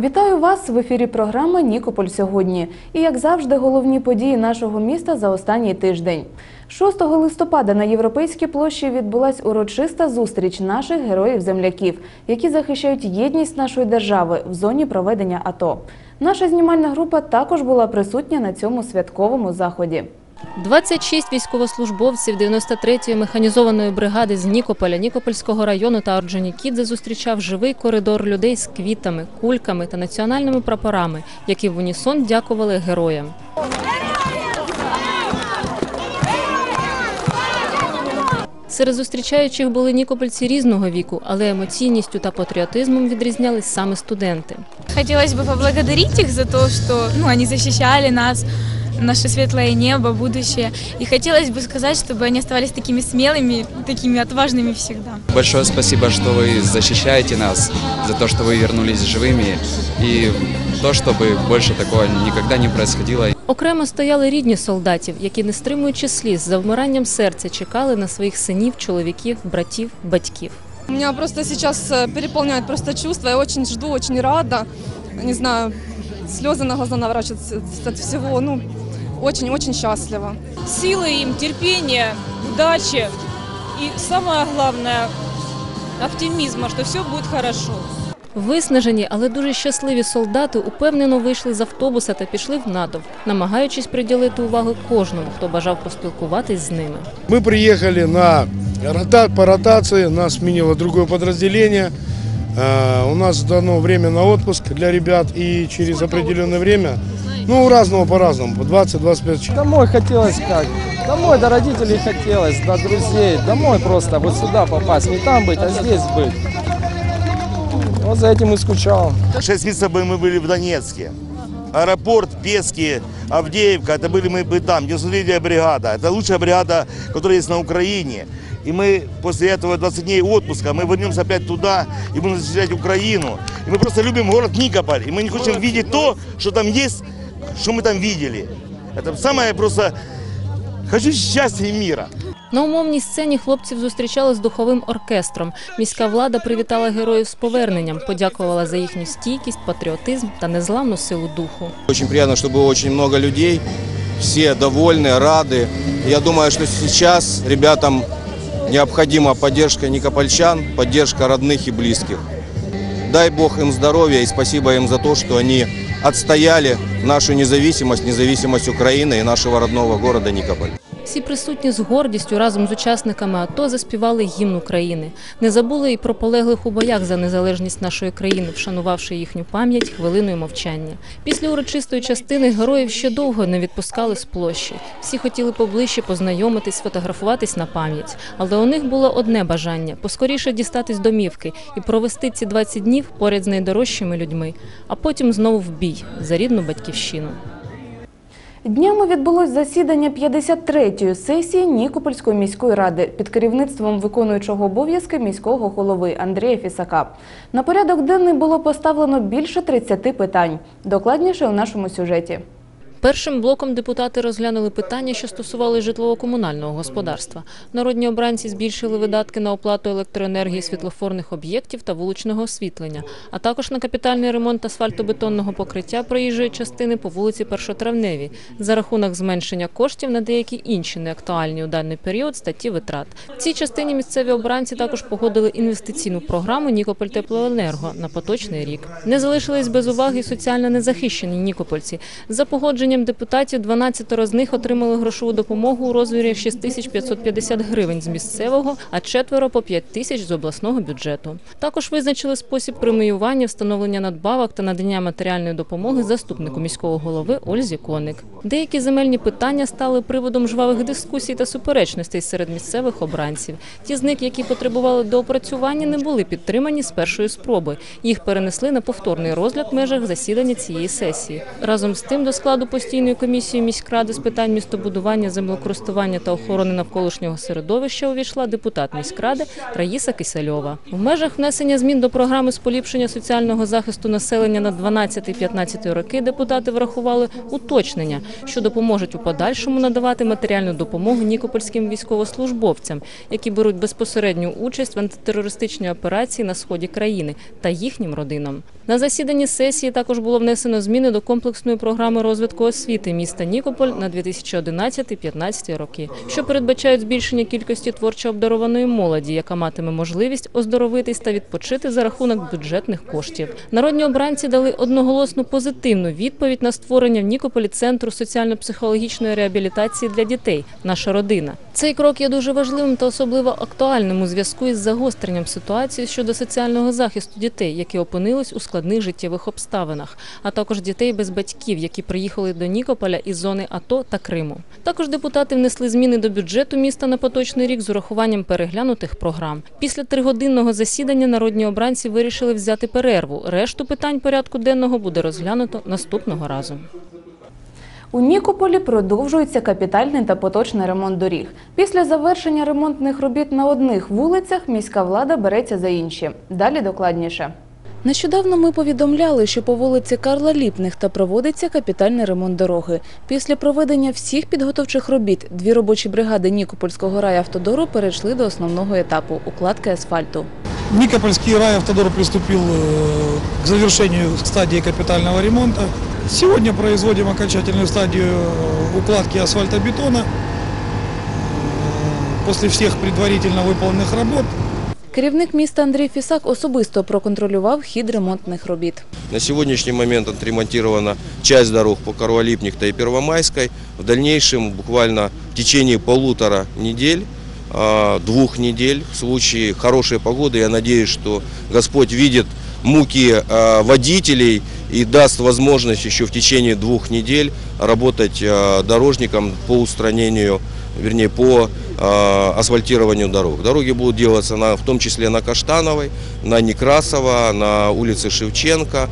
Вітаю вас в ефірі програми Нікополь сьогодні. І як завжди, головні події нашого міста за останній тиждень. 6 листопада на європейській площі відбулась урочиста зустріч наших героїв-земляків, які захищають єдність нашої держави в зоні проведення АТО. Наша знімальна група також була присутня на цьому святковому заході. 26 військовослужбовців 93-ї механізованої бригади з Нікополя, Нікопольського району та Орджонікідзе зустрічав живий коридор людей з квітами, кульками та національними прапорами, які в унісон дякували героям. Серед зустрічаючих були нікопольці різного віку, але емоційністю та патріотизмом відрізнялись саме студенти. Хотелось бы поблагодарить их за то, что ну, они защищали нас, наше светлое небо, будущее. И хотелось бы сказать, чтобы они оставались такими смелыми, такими отважными всегда. Большое спасибо, что вы защищаете нас, за то, что вы вернулись живыми, и то, чтобы больше такого никогда не происходило. Окремо стояли рідні солдатів, які, не стримуючи сліз, за вмиранням серця чекали на своїх синів, чоловіків, братів, батьків. Меня просто сейчас э, переполняют просто чувства. Я очень жду, очень рада. Не знаю, слезы на глаза наворачиваются от всего. Ну, очень-очень счастлива. силы им, терпения, удачи и самое главное оптимизма, что все будет хорошо. Виснажені, але дуже щасливі солдати упевнено вийшли з автобуса та пішли в натовп, намагаючись приділити увагу кожному, хто бажав поспілкуватись з ними. Мы приехали на рота- по ротации, нас сменило другое подразделение. Э, У нас дано время на отпуск для ребят и через определенное время, Ну, у разного по-разному, по 20-25 часов. Домой хотелось как? Домой до родителей хотелось, до друзей. Домой просто вот сюда попасть. Не там быть, а здесь быть. Вот за этим и скучал. Шесть месяцев мы были в Донецке. Аэропорт, Пески, Авдеевка, это были мы бы там, 93-я бригада. Это лучшая бригада, которая есть на Украине. И мы после этого 20 дней отпуска, мы вернемся опять туда и будем защищать Украину. И мы просто любим город Никополь. И мы не хотим видеть то, что там есть, что мы там видели. Это самое просто... Хочу счастья и мира. На умовній сцені хлопців зустрічали з духовим оркестром. Міська влада привітала героїв з поверненням, подякувала за їхню стійкість, патріотизм та незламну силу духу. Очень приятно, что было очень много людей, все довольны, рады. Я думаю, что сейчас ребятам необходима поддержка никопольчан, поддержка родных и близких. Дай Бог им здоровья и спасибо им за то, что они отстояли нашу независимость, независимость Украины и нашего родного города Никополь. Всі присутні з гордістю разом з учасниками АТО заспівали гімн України. Не забули і про полеглих у боях за незалежність нашої країни, вшанувавши їхню пам'ять хвилиною мовчання. Після урочистої частини героїв ще довго не відпускали з площі. Всі хотіли поближче познайомитись, сфотографуватись на пам'ять. Але у них було одне бажання поскоріше дістатись домівки і провести ці 20 днів поряд з найдорожчими людьми, а потім знову в бій за рідну батьківщину. Днями відбулось засідання 53-ї сесії Нікопольської міської ради під керівництвом виконуючого обов'язки міського голови Андрія Фісака. На порядок денний було поставлено більше 30 питань. Докладніше у нашому сюжеті. Першим блоком депутати розглянули питання, що стосували житлово-комунального господарства. Народні обранці збільшили видатки на оплату електроенергії світлофорних об'єктів та вуличного освітлення, а також на капітальний ремонт асфальтобетонного покриття проїжджої частини по вулиці Першотравневій за рахунок зменшення коштів на деякі інші неактуальні у даний період статті витрат. В цій частині місцеві обранці також погодили інвестиційну програму Нікополь Теплоенерго на поточний рік. Не залишились без уваги соціально незахищені нікопольці. За погодженням депутатів 12 з них отримали грошову допомогу у розмірі 6550 гривень з місцевого, а четверо по 5 тисяч з обласного бюджету. Також визначили спосіб преміювання, встановлення надбавок та надання матеріальної допомоги заступнику міського голови Ользі Коник. Деякі земельні питання стали приводом жвавих дискусій та суперечностей серед місцевих обранців. Ті з них, які потребували доопрацювання, не були підтримані з першої спроби. Їх перенесли на повторний розгляд в межах засідання цієї сесії. Разом з тим до складу постійною комісією міськради з питань містобудування, землекористування та охорони навколишнього середовища увійшла депутат міськради Раїса Кисельова. В межах внесення змін до програми з поліпшення соціального захисту населення на 12-15 роки депутати врахували уточнення, що допоможуть у подальшому надавати матеріальну допомогу нікопольським військовослужбовцям, які беруть безпосередню участь в антитерористичній операції на сході країни та їхнім родинам. На засіданні сесії також було внесено зміни до комплексної програми розвитку освіти міста Нікополь на 2011-2015 роки, що передбачають збільшення кількості творчо обдарованої молоді, яка матиме можливість оздоровитись та відпочити за рахунок бюджетних коштів. Народні обранці дали одноголосну позитивну відповідь на створення в Нікополі центру соціально-психологічної реабілітації для дітей. Наша родина. Цей крок є дуже важливим та особливо актуальним у зв'язку із загостренням ситуації щодо соціального захисту дітей, які опинились у складних життєвих обставинах, а також дітей без батьків, які приїхали до Нікополя із зони АТО та Криму. Також депутати внесли зміни до бюджету міста на поточний рік з урахуванням переглянутих програм. Після тригодинного засідання народні обранці вирішили взяти перерву. Решту питань порядку денного буде розглянуто наступного разу. У Нікополі продовжується капітальний та поточний ремонт доріг. Після завершення ремонтних робіт на одних вулицях міська влада береться за інші. Далі докладніше. Нещодавно ми повідомляли, що по вулиці Карла Ліпних та проводиться капітальний ремонт дороги. Після проведення всіх підготовчих робіт дві робочі бригади Нікопольського райавтодору перейшли до основного етапу укладки асфальту. Никопольский райавтодор приступил э, к завершению стадии капитального ремонта. Сегодня производим окончательную стадию э, укладки асфальтобетона. Э, После всех предварительно выполненных работ Керівник міста Андрій Фісак особисто проконтролював хід ремонтних робіт. На сегодняшний момент отремонтирована часть дорог по Карвалипнихта и Первомайской. В дальнейшем, буквально в течение полутора недель, двух недель, в случае хорошей погоды, я надеюсь, что Господь видит муки водителей и даст возможность еще в течение двух недель работать дорожникам по устранению, вернее, по асфальтированию дорог. Дороги будут делаться на, в том числе на Каштановой, на Некрасова, на улице Шевченко.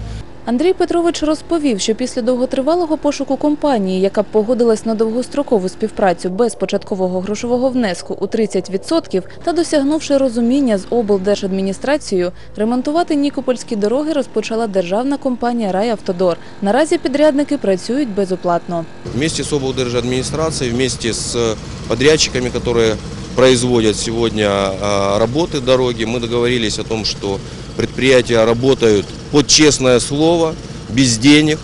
Андрій Петрович розповів, що після довготривалого пошуку компанії, яка погодилась на довгострокову співпрацю без початкового грошового внеску у 30% та досягнувши розуміння з облдержадміністрацією, ремонтувати нікопольські дороги розпочала державна компанія «Райавтодор». Наразі підрядники працюють безоплатно. Вместе с облдержадминистрацией, вместе с подрядчиками, которые производят сегодня а, работы дороги, мы договорились о том, что предприятия работают под честное слово, без денег,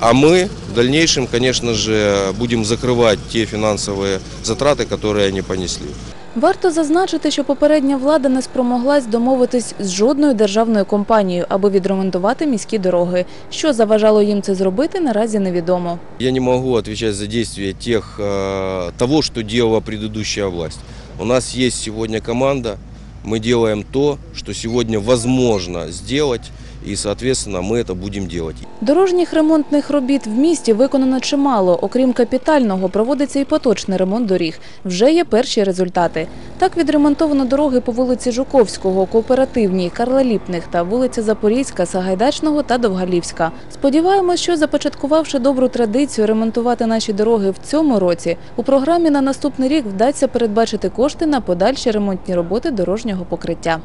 а мы в дальнейшем, конечно же, будем закрывать те финансовые затраты, которые они понесли. Варто зазначити, що попередня влада не спромоглась домовитись з жодною державною компанією, аби відремонтувати міські дороги. Що заважало їм це зробити, наразі невідомо. Я не могу отвечать за действия тех, э, того, что делала предыдущая власть. У нас есть сегодня команда, мы делаем то, что сегодня возможно сделать, и, соответственно, мы это будем делать. Дорожніх ремонтних робіт в місті виконано чимало. Окрім капітального, проводиться і поточний ремонт доріг. Вже є перші результати. Так відремонтовано дороги по вулиці Жуковського, Кооперативній, Карла Ліпних та вулиця Запорізька, Сагайдачного та Довгалівська. Сподіваємось, що започаткувавши добру традицію ремонтувати наші дороги в цьому році, у програмі на наступний рік вдасться передбачити кошти на подальші ремонтні роботи дорожнього покриття.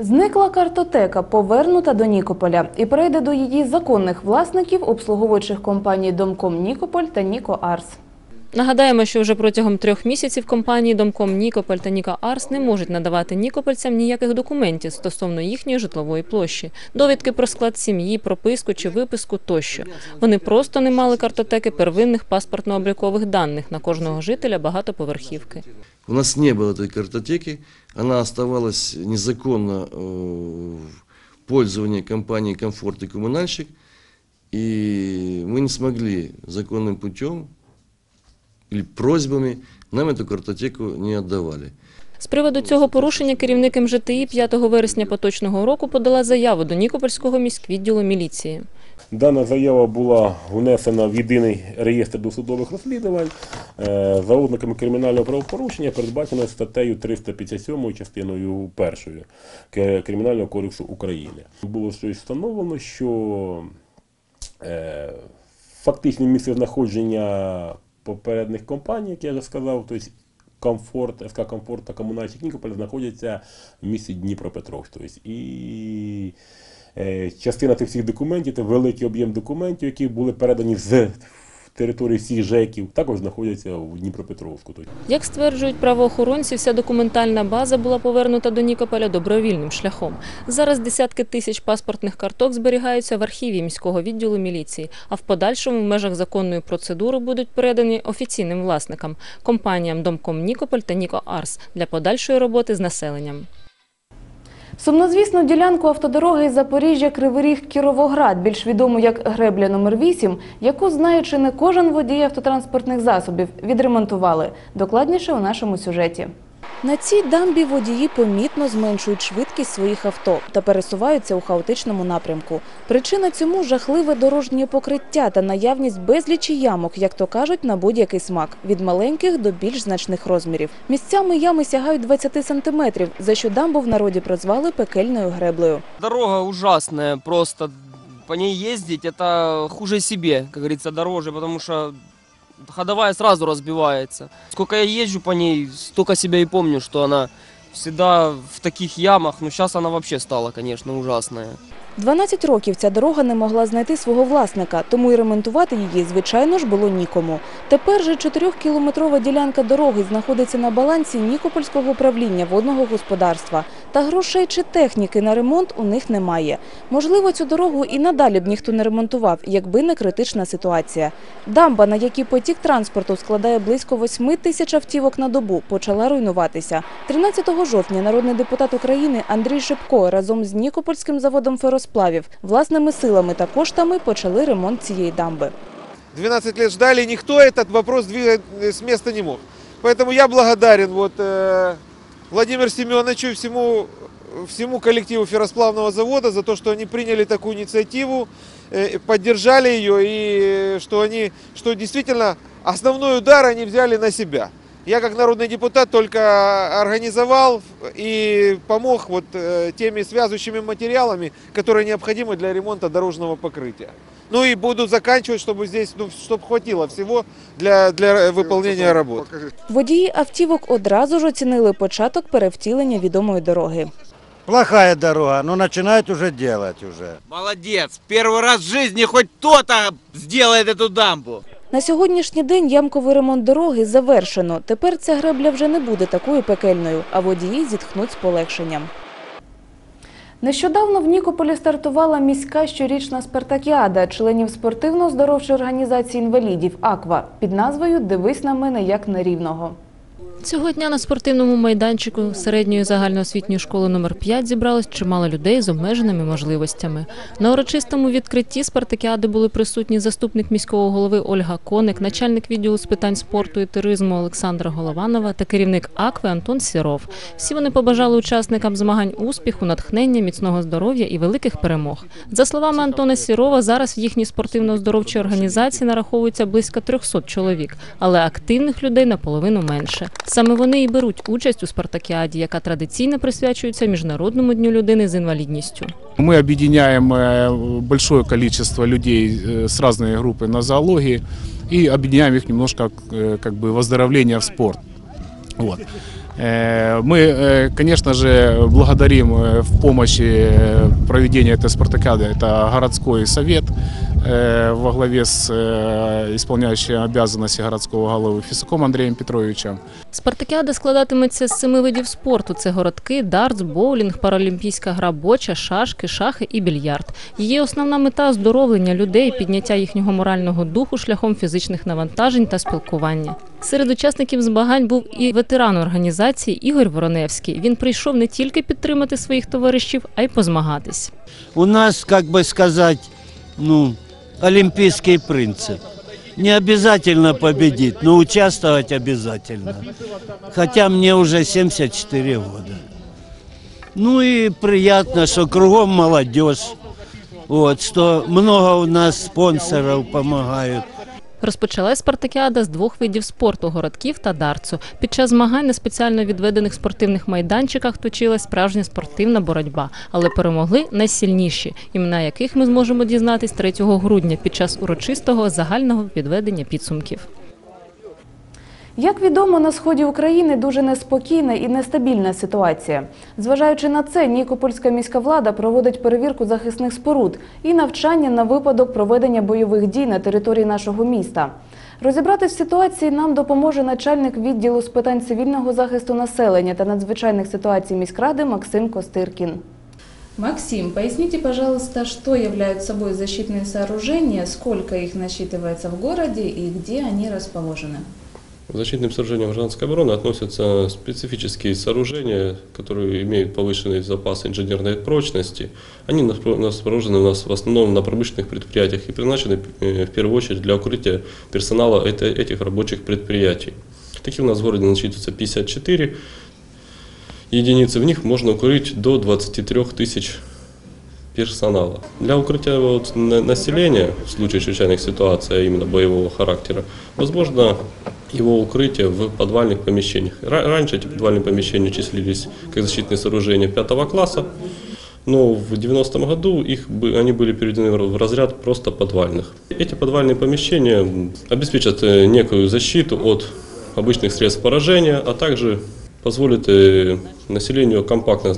Зникла картотека, повернута до Нікополя і перейде до її законних власників обслуговуючих компаній Домком Нікополь та Ніко Арс. Нагадаємо, що вже протягом трьох місяців компанії Домком Нікополь та Ніка Арс не можуть надавати нікопольцям ніяких документів стосовно їхньої житлової площі, довідки про склад сім'ї, прописку чи виписку тощо. Вони просто не мали картотеки первинних паспортно-облікових даних на кожного жителя багатоповерхівки. У нас не было этой картотеки, она оставалась незаконно э, в пользовании компании «Комфорт» и «Коммунальщик», и мы не смогли законным путем или просьбами нам эту картотеку не отдавали. З приводу цього порушення керівник МЖТІ 5 вересня поточного року подала заяву до Нікопольського міськвідділу міліції. Дана заява була внесена в єдиний реєстр досудових розслідувань е, за ознаками кримінального правопорушення, передбачено статтею 357 частиною 1 Кримінального кодексу України. Було щось встановлено, що е, фактичне місце знаходження попередніх компаній, як я вже сказав, тобто комфорт, СК Комфорт та комунальщик Нікополь знаходяться в місті Дніпропетровськ. Тобто, і е, частина цих всіх документів це великий об'єм документів, які були передані з території всіх ЖЕКів, також знаходяться в Дніпропетровську. Як стверджують правоохоронці, вся документальна база була повернута до Нікополя добровільним шляхом. Зараз десятки тисяч паспортних карток зберігаються в архіві міського відділу міліції, а в подальшому в межах законної процедури будуть передані офіційним власникам компаніям Домком Нікополь та Ніко Арс для подальшої роботи з населенням. Сумнозвісну ділянку автодороги Запоріжжя Кривий Ріг Кіровоград, більш відому як гребля номер 8 яку знаючи не кожен водій автотранспортних засобів, відремонтували. Докладніше у нашому сюжеті. На цій дамбі водії помітно зменшують швидкість своїх авто та пересуваються у хаотичному напрямку. Причина цьому жахливе дорожнє покриття та наявність безлічі ямок, як то кажуть, на будь-який смак від маленьких до більш значних розмірів. Місцями ями сягають 20 сантиметрів, за що дамбу в народі прозвали пекельною греблею. Дорога ужасная, просто по ней ездить это хуже себе, как говорится, дороже, потому что ходовая сразу разбивается. Сколько я езжу по ней, столько себя и помню, что она всегда в таких ямах, но сейчас она вообще стала, конечно, ужасная. 12 років ця дорога не могла знайти свого власника, тому і ремонтувати її, звичайно ж, було нікому. Тепер же 4-кілометрова ділянка дороги знаходиться на балансі Нікопольського управління водного господарства. Та грошей чи техніки на ремонт у них немає. Можливо, цю дорогу і надалі б ніхто не ремонтував, якби не критична ситуація. Дамба, на якій потік транспорту складає близько 8 тисяч автівок на добу, почала руйнуватися. 13 жовтня народний депутат України Андрій Шипко разом з Нікопольським заводом феросплавів власними силами та коштами почали ремонт цієї дамби. 12 лет ждали, никто этот вопрос двигать э, с места не мог. Поэтому я благодарен вот, э, Владимиру Семеновичу и всему, всему коллективу ферросплавного завода за то, что они приняли такую инициативу, э, поддержали ее и э, что они, что действительно основной удар они взяли на себя. Я как народный депутат только организовал и помог вот э, теми связывающими материалами, которые необходимы для ремонта дорожного покрытия. Ну и буду заканчивать, чтобы здесь, ну, чтобы хватило всего для, для выполнения работ. Водії автівок одразу ж оцінили початок перевтілення відомої дороги. Плохая дорога, но начинают уже делать уже. Молодец! Первый раз в жизни хоть кто-то сделает эту дамбу. На сьогоднішній день ямковий ремонт дороги завершено. Тепер ця гребля вже не буде такою пекельною, а водії зітхнуть з полегшенням. Нещодавно в Нікополі стартувала міська щорічна спартакіада членів спортивно-здоровчої організації інвалідів АКВА під назвою Дивись на мене як на рівного. Цього дня на спортивному майданчику середньої загальноосвітньої школи номер 5 зібралось чимало людей з обмеженими можливостями. На урочистому відкритті спартакіади були присутні заступник міського голови Ольга Коник, начальник відділу з питань спорту і туризму Олександра Голованова та керівник АКВИ Антон Сіров. Всі вони побажали учасникам змагань успіху, натхнення, міцного здоров'я і великих перемог. За словами Антона Сірова, зараз в їхній спортивно-здоровчій організації нараховується близько 300 чоловік, але активних людей наполовину менше. Саме вони і беруть участь у спартакіаді, яка традиційно присвячується міжнародному дню людини з інвалідністю. Мы объединяем э, большое количество людей э, с разной группы на зоологии и объединяем их немножко э, как бы выздоровление в спорт. Вот. Э, Мы, э, конечно же, благодарим э, в помощи э, проведения этой спартакиады это городской совет э, во главе с э, исполняющим обязанности городского головы Фисаком Андреем Петровичем. Спартакіада складатиметься з семи видів спорту: це городки, дартс, боулінг, паралімпійська гра боча, шашки, шахи і більярд. Її основна мета оздоровлення людей, підняття їхнього морального духу шляхом фізичних навантажень та спілкування. Серед учасників змагань був і ветеран організації Ігор Вороневський. Він прийшов не тільки підтримати своїх товаришів, а й позмагатись. У нас, как бы сказать, ну, олимпийский принцип. Не обязательно победить, но участвовать обязательно. Хотя мне уже 74 года. Ну и приятно, что кругом молодежь. Вот, что много у нас спонсоров помогают. Розпочалась спартакіада з двох видів спорту городків та дарцу. Під час змагань на спеціально відведених спортивних майданчиках точилась справжня спортивна боротьба, але перемогли найсильніші, імена яких ми зможемо дізнатись 3 грудня під час урочистого загального підведення підсумків. Як відомо, на сході України дуже неспокійна і нестабільна ситуація. Зважаючи на це, Нікопольська міська влада проводить перевірку захисних споруд і навчання на випадок проведення бойових дій на території нашого міста. Розібратись в ситуації нам допоможе начальник відділу з питань цивільного захисту населення та надзвичайних ситуацій міськради Максим Костиркін. Максим, поясните, пожалуйста, что являют собой защитные сооружения, сколько их насчитывается в городе и где они расположены? К защитным сооружениям гражданской обороны относятся специфические сооружения, которые имеют повышенный запас инженерной прочности. Они расположены у нас в основном на промышленных предприятиях и предназначены э, в первую очередь для укрытия персонала этих рабочих предприятий. Таких у нас в городе насчитывается 54 единицы. В них можно укрыть до 23 тысяч персонала. Для укрытия вот на- населения в случае чрезвычайных ситуаций, а именно боевого характера, возможно его укрытие в подвальных помещениях. Ра- Раньше эти подвальные помещения числились как защитные сооружения пятого класса, но в 90-м году их, они были переведены в разряд просто подвальных. Эти подвальные помещения обеспечат э, некую защиту от обычных средств поражения, а также позволит э, населению компактно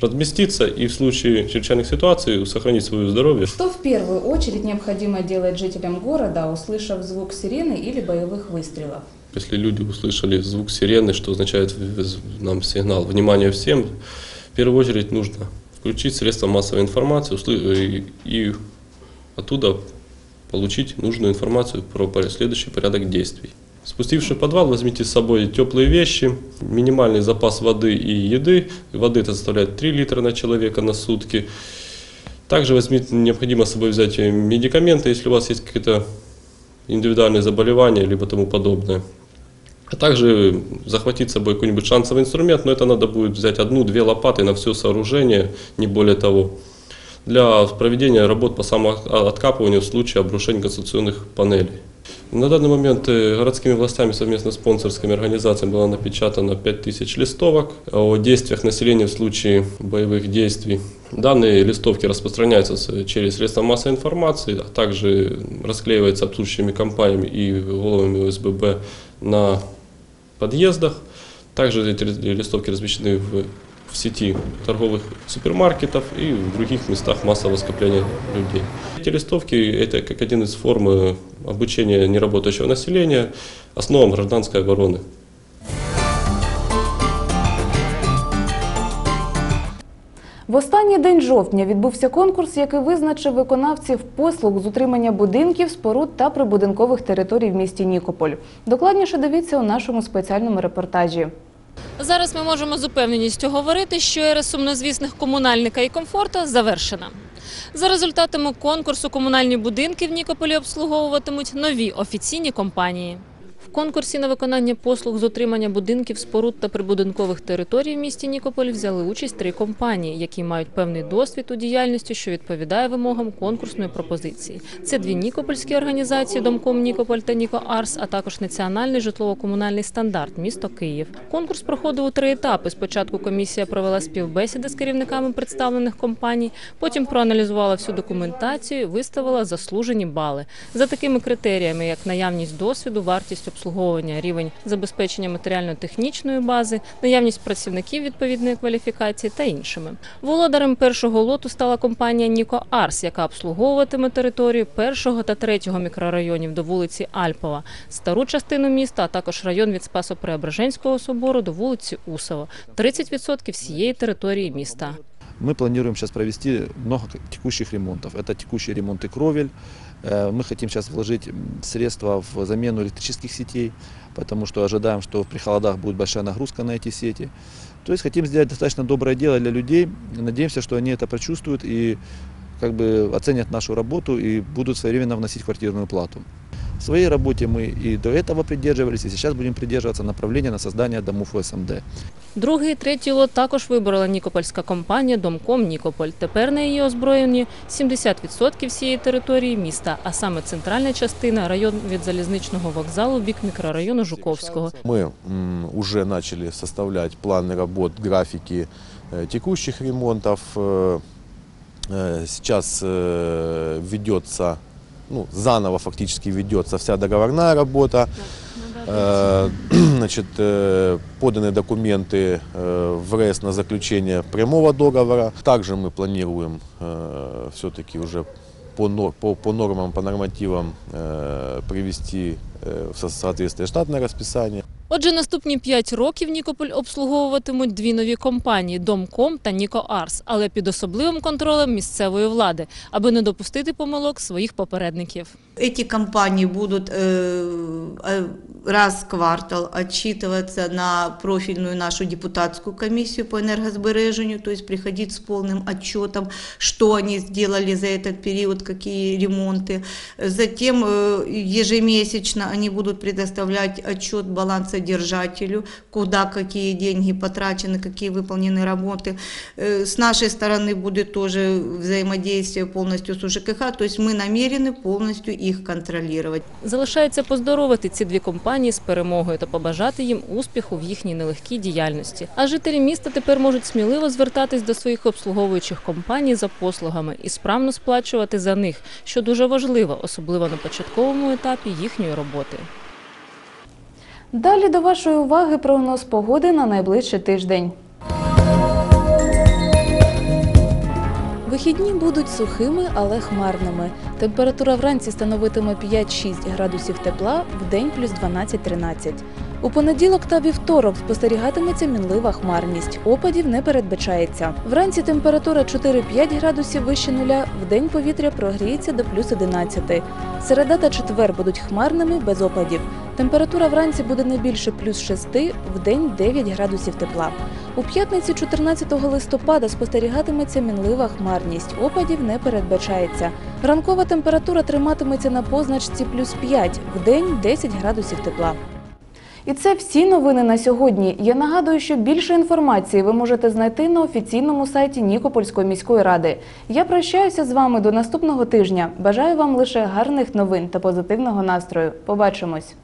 разместиться и в случае чрезвычайных ситуаций сохранить свое здоровье. Что в первую очередь необходимо делать жителям города, услышав звук сирены или боевых выстрелов? Если люди услышали звук сирены, что означает нам сигнал «Внимание всем!», в первую очередь нужно включить средства массовой информации услы- и, оттуда получить нужную информацию про следующий порядок действий. Спустившись в подвал, возьмите с собой теплые вещи, минимальный запас воды и еды. Воды это составляет 3 литра на человека на сутки. Также возьмите, необходимо с собой взять медикаменты, если у вас есть какие-то индивидуальные заболевания, либо тому подобное. А также захватить с собой какой-нибудь шансовый инструмент, но это надо будет взять одну-две лопаты на все сооружение, не более того, для проведения работ по самооткапыванию в случае обрушения конструкционных панелей. На данный момент э, городскими властями совместно с спонсорскими организациями было напечатано 5000 листовок о действиях населения в случае боевых действий. Данные листовки распространяются через средства массовой информации, а также расклеиваются обслуживающими компаниями и головами ОСББ на подъездах. Также эти ли- листовки размещены в, в сети торговых супермаркетов и в других местах массового скопления людей. Эти листовки – это как один из форм э, обучения неработающего населения основам гражданской обороны. В останній день жовтня відбувся конкурс, який визначив виконавців послуг з утримання будинків, споруд та прибудинкових територій в місті Нікополь. Докладніше дивіться у нашому спеціальному репортажі. Зараз ми можемо з упевненістю говорити, що ера сумнозвісних комунальника і комфорта завершена. За результатами конкурсу комунальні будинки в Нікополі обслуговуватимуть нові офіційні компанії. Конкурсі на виконання послуг з утримання будинків, споруд та прибудинкових територій в місті Нікополь взяли участь три компанії, які мають певний досвід у діяльності, що відповідає вимогам конкурсної пропозиції. Це дві нікопольські організації Домком Нікополь та Ніко Арс, а також Національний житлово-комунальний стандарт місто Київ. Конкурс проходив у три етапи. Спочатку комісія провела співбесіди з керівниками представлених компаній, потім проаналізувала всю документацію, виставила заслужені бали за такими критеріями, як наявність досвіду, вартість обслуговування, рівень забезпечення матеріально-технічної бази, наявність працівників відповідної кваліфікації та іншими. Володарем першого лоту стала компанія Ніко Арс, яка обслуговуватиме територію першого та третього мікрорайонів до вулиці Альпова, стару частину міста, а також район від Спасо-Преображенського собору до вулиці Усова, 30% всієї території міста. Мы планируем сейчас провести много текущих ремонтов. Это текущие ремонты кровель. Э, Мы хотим сейчас вложить средства в замену электрических сетей, потому что ожидаем, что при холодах будет большая нагрузка на эти сети. То есть хотим сделать достаточно доброе дело для людей. Надеемся, что они это прочувствуют и как бы оценят нашу работу и будут своевременно вносить квартирную плату. В своей работе мы и до этого придерживались, и сейчас будем придерживаться направления на создание домов ОСМД. Другий і третій лот також виборола нікопольська компанія Домком Нікополь. Тепер на її озброєнні 70% всієї території міста, а саме центральна частина район від залізничного вокзалу в бік мікрорайону Жуковського. Мы м, уже начали составлять планы работ, графики э, текущих ремонтов. Э, э, Сейчас э, ведется, ну, заново фактически ведется вся договорная работа. Э, Значит, э, поданы документы э, в РЭС на заключение прямого договора. Также мы планируем все-таки уже по, нор- по, по нормам, по нормативам э, привести э, в со- соответствие штатное расписание. Отже, наступні 5 років Нікополь обслуговуватимуть дві нові компанії Домком та Нікоарс, але під особливим контролем місцевої влади, аби не допустити помилок своїх попередників. Эти компании будут э, э, раз в квартал отчитываться на профильную нашу депутатскую комиссию по энергосбережению, то есть приходить с полным отчетом, что они сделали за этот период, какие ремонты. Затем э, ежемесячно они будут предоставлять отчет балансодержателю, куда какие деньги потрачены, какие выполнены работы. Э, С нашей стороны будет тоже взаимодействие полностью с УЖКХ, то есть мы намерены полностью их контролировать. Залишається поздоровити ці дві компанії з перемогою та побажати їм успіху в їхній нелегкій діяльності. А жителі міста тепер можуть сміливо звертатись до своїх обслуговуючих компаній за послугами і справно сплачувати за них, що дуже важливо, особливо на початковому етапі їхньої роботи. Далі до вашої уваги прогноз погоди на найближчий тиждень. Вихідні будуть сухими, але хмарними. Температура вранці становитиме 5-6 градусів тепла, вдень плюс 12-13. У понеділок та вівторок спостерігатиметься мінлива хмарність. Опадів не передбачається. Вранці температура 4-5 градусів вище нуля, вдень повітря прогріється до плюс 11. Середа та четвер будуть хмарними без опадів. Температура вранці буде не більше плюс 6, вдень 9 градусів тепла. У п'ятницю 14 листопада спостерігатиметься мінлива хмарність. Опадів не передбачається. Ранкова температура триматиметься на позначці плюс 5, вдень 10 градусів тепла. І це всі новини на сьогодні. Я нагадую, що більше інформації ви можете знайти на офіційному сайті Нікопольської міської ради. Я прощаюся з вами до наступного тижня. Бажаю вам лише гарних новин та позитивного настрою. Побачимось!